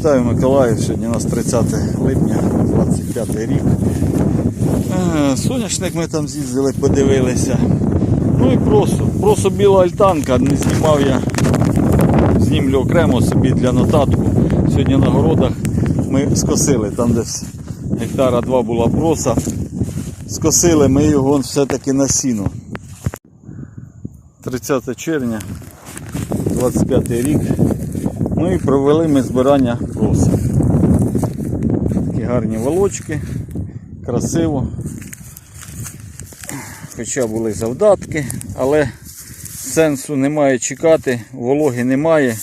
Вітаю Миколаїв. Сьогодні у нас 30 липня, 25 рік. Е, Соняшник ми там з'їздили, подивилися. Ну і просто, просто біла альтанка, не знімав я. Знімлю окремо собі для нотатку. Сьогодні на городах ми скосили, там десь гектара два була проса. Скосили ми його все-таки на сіно. 30 червня, 25 рік. Ну і провели ми збирання проса. Такі гарні волочки, красиво. Хоча були завдатки, але сенсу немає чекати, вологи немає.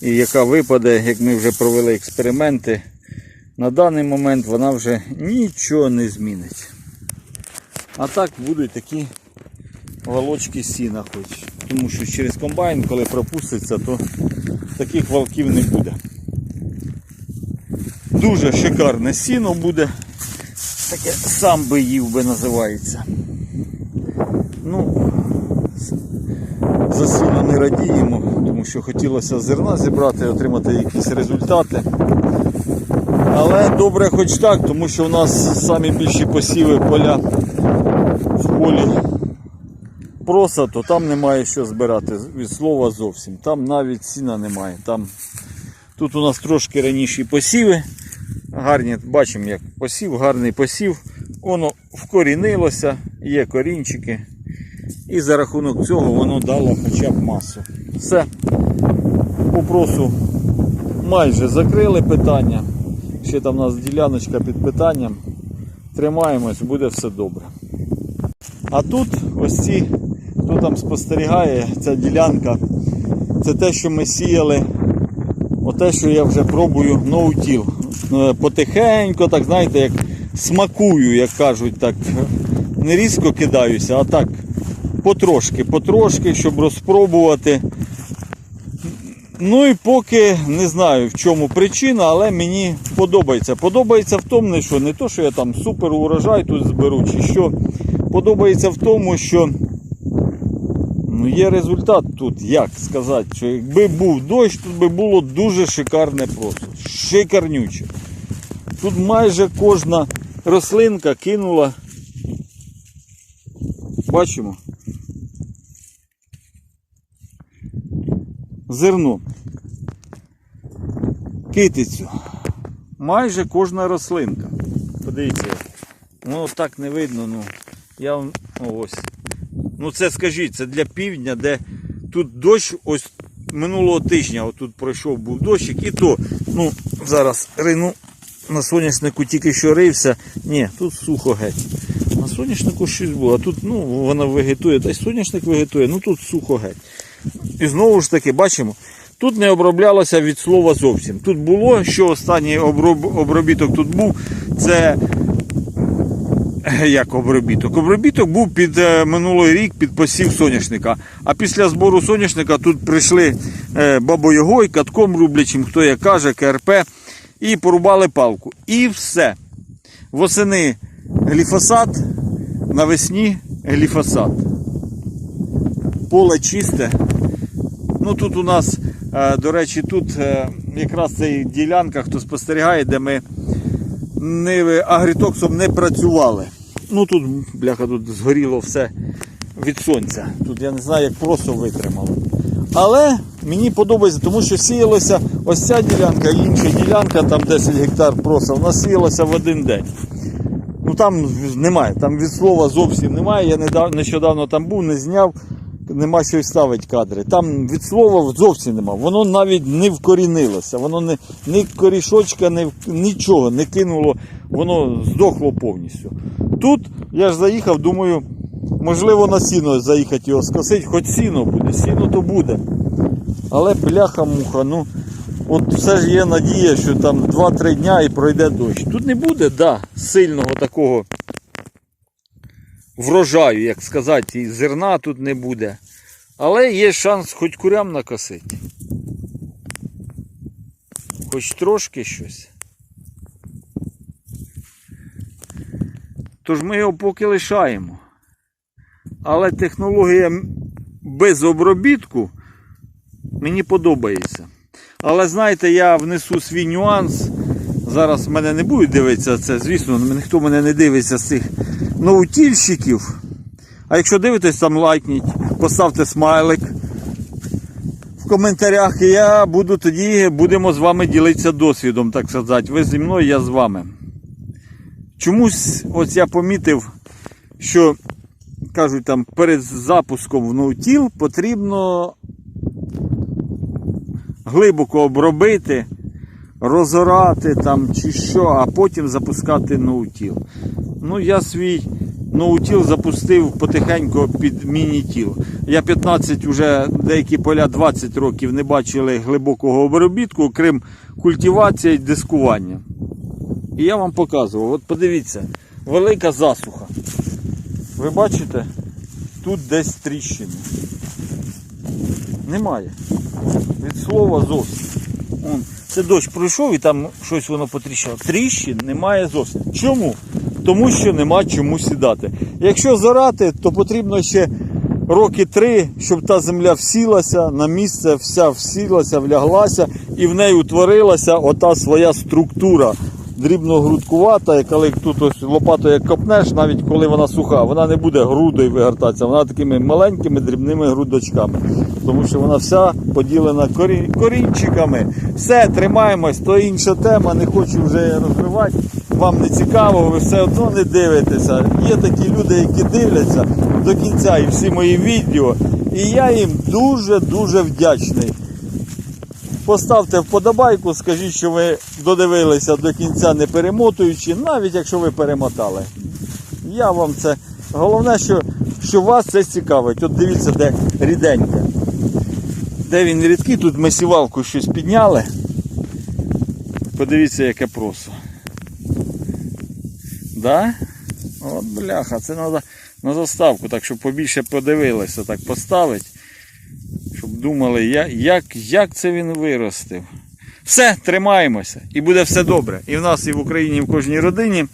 І яка випаде, як ми вже провели експерименти, на даний момент вона вже нічого не змінить. А так будуть такі волочки сіна хоч. Тому що через комбайн, коли пропуститься, то таких валків не буде. Дуже шикарне сіно буде. Таке сам би їв би називається. Ну, за сіно не радіємо, тому що хотілося зерна зібрати, отримати якісь результати. Але добре хоч так, тому що у нас самі більші посіви поля в полі проса, то там немає що збирати від слова зовсім. Там навіть сіна немає. Там... Тут у нас трошки раніші посіви. Гарні, бачимо, як посів, гарний посів. Воно вкорінилося, є корінчики. І за рахунок цього воно дало хоча б масу. Все. По просу майже закрили питання. Ще там у нас діляночка під питанням. Тримаємось, буде все добре. А тут ось ці, там спостерігає, ця ділянка, це те, що ми сіяли, оте, що я вже пробую ноутіл. Е, Потихенько, так знаєте, як смакую, як кажуть, так не різко кидаюся, а так потрошки, потрошки, щоб розпробувати. Ну і поки не знаю в чому причина, але мені подобається. Подобається в тому, що не то, що я там супер урожай тут зберу, чи що. Подобається в тому, що ну, є результат тут, як сказати, що якби був дощ, тут би було дуже шикарне просто. Шикарнюче. Тут майже кожна рослинка кинула. Бачимо. Зерно. Китицю. Майже кожна рослинка. Подивіться. Ну так не видно, ну. Я вам- ось. Ну це скажіть, це для півдня, де тут дощ ось минулого тижня отут пройшов був дощик, і то, ну, зараз рину на соняшнику тільки що рився. Ні, тут сухо геть. На соняшнику щось було, а тут ну, вона вегетує, та й соняшник вегетує, ну тут сухо геть. І знову ж таки, бачимо, тут не оброблялося від слова зовсім. Тут було, що останній обробіток тут був, це як обробіток? Обробіток був під е, минулий рік під посів соняшника. А після збору соняшника тут прийшли е, бабойогой, катком рублячим, хто як каже, КРП, і порубали палку. І все. Восени гліфосат, навесні гліфосат. Поле чисте. Ну тут у нас, е, до речі, тут якраз ця ділянка, хто спостерігає, де ми не, агрітоксом не працювали. Ну тут, бляха, тут згоріло все від сонця. Тут я не знаю, як просто витримало. Але мені подобається, тому що сіялося ось ця ділянка інша ділянка, там 10 гектар проса, вона сіялася в один день. Ну там немає, там від слова зовсім немає. Я нещодавно там був, не зняв, нема що й ставити кадри. Там від слова зовсім нема. Воно навіть не вкорінилося, воно не, ні корішочка, ні, нічого не кинуло, воно здохло повністю. Тут я ж заїхав, думаю, можливо на сіно заїхати його скосити, хоч сіно буде, сіно то буде. Але бляха-муха, ну от все ж є надія, що там 2-3 дня і пройде дощ. Тут не буде, да, сильного такого врожаю, як сказати, і зерна тут не буде. Але є шанс хоч курям накосити. Хоч трошки щось. Тож ми його поки лишаємо. Але технологія без обробітку мені подобається. Але знаєте, я внесу свій нюанс. Зараз мене не будуть дивитися це, звісно, ніхто мене не дивиться з цих ноутільщиків. А якщо дивитесь, там лайкніть, поставте смайлик в коментарях, і я буду тоді будемо з вами ділитися досвідом, так сказати. Ви зі мною, я з вами. Чомусь ось я помітив, що кажуть там перед запуском в ноутіл потрібно глибоко обробити, розорати там чи що, а потім запускати ноутіл. Ну, я свій ноутіл запустив потихеньку під міні-тіл. Я 15 уже деякі поля 20 років не бачили глибокого обробітку, крім культивації і дискування. І я вам показував. От подивіться, велика засуха. Ви бачите? Тут десь тріщини. Немає. Від слова зовсім. Це дощ пройшов і там щось воно потріщало. Тріщин немає зовсім. Чому? Тому що нема чому сідати. Якщо зорати, то потрібно ще роки три, щоб та земля всілася на місце, вся всілася, вляглася і в неї утворилася ота своя структура. Дрібно-грудкувата, і коли тут ось лопатою як копнеш, навіть коли вона суха, вона не буде грудою вигортатися, вона такими маленькими дрібними грудочками. Тому що вона вся поділена корі... корінчиками. Все, тримаємось, то інша тема, не хочу вже розкривати. Вам не цікаво, ви все одно не дивитеся. Є такі люди, які дивляться до кінця і всі мої відео. І я їм дуже-дуже вдячний. Поставте вподобайку, скажіть, що ви додивилися до кінця не перемотуючи, навіть якщо ви перемотали. Я вам це. Головне, що, що вас це цікавить. От дивіться, де ріденьке. Де він рідкий, тут ми сівалку щось підняли. Подивіться, яке просо. Да? От бляха, це треба на заставку, так щоб побільше подивилися, так поставити. Думали, як, як це він виростив. Все, тримаємося. І буде все добре. І в нас, і в Україні, і в кожній родині.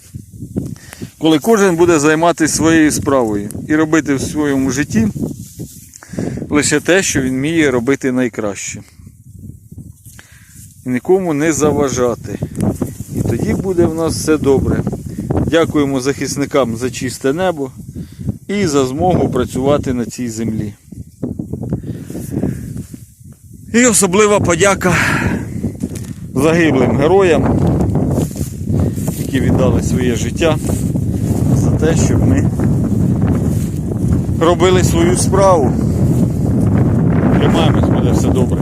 Коли кожен буде займатися своєю справою і робити в своєму житті лише те, що він вміє робити найкраще. І нікому не заважати. І тоді буде в нас все добре. Дякуємо захисникам за чисте небо і за змогу працювати на цій землі. І особлива подяка загиблим героям, які віддали своє життя за те, щоб ми робили свою справу. Тримаємось, буде все добре.